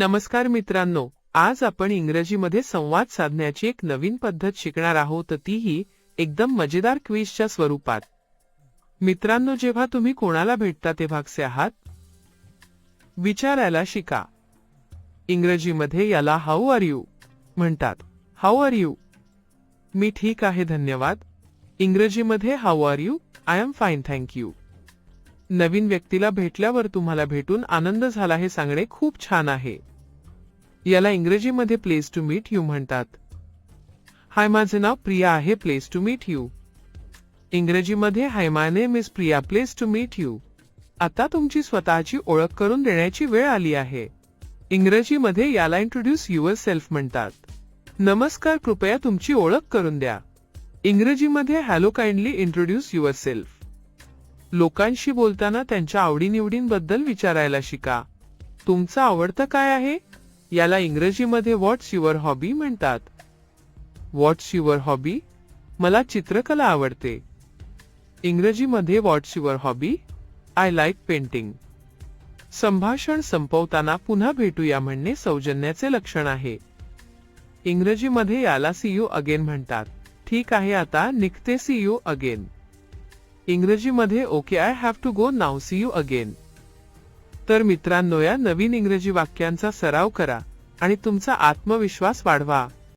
नमस्कार मित्रांनो आज आपण इंग्रजीमध्ये संवाद साधण्याची एक नवीन पद्धत शिकणार आहोत. तीही एकदम मजेदार क्विजच्या स्वरूपात. मित्रांनो जेव्हा तुम्ही कोणाला भेटता तेव्हा कसे आहात? विचारायला शिका. इंग्रजीमध्ये याला हाऊ आर यू म्हणतात. हाऊ आर यू मी ठीक आहे धन्यवाद. इंग्रजीमध्ये how are you I am fine thank you नवीन व्यक्तीला भेटल्यावर तुम्हाला भेटून आनंद झाला हे सांगणे खूप छान आहे. याला इंग्रजीमध्ये प्लेस टू मीट यू म्हणतात. हाय माझे नाव प्रिया आहे प्लेस टू मीट यू इंग्रजीमध्ये hi my name is Priya pleased to meet you आता तुमची स्वतःची ओळख करून देण्याची वेळ आली आहे. इंग्रजीमध्ये याला इंट्रोड्यूस युअर सेल्फ म्हणतात. नमस्कार कृपया तुमची ओळख करून द्या. इंग्रजीमध्ये hello kindly introduce yourself लोकांशी बोलताना त्यांच्या आवडीनिवडींबद्दल विचारायला शिका. तुमचं आवडतं काय आहे? याला इंग्रजीमध्ये व्हॉट्स युअर हॉबी म्हणतात. व्हॉट्स युअर हॉबी मला चित्रकला आवडते. इंग्रजीमध्ये what's your hobby I like painting संभाषण संपवताना पुन्हा भेटूया म्हणणे सौजन्याचे लक्षण आहे. इंग्रजीमध्ये याला सी यू अगेन म्हणतात. ठीक आहे आता निघते सी यू अगेन इंग्रजीमध्ये okay I have to go now see you again तर मित्रांनो या नवीन इंग्रजी वाक्यांचा सराव करा आणि तुमचा आत्मविश्वास वाढवा.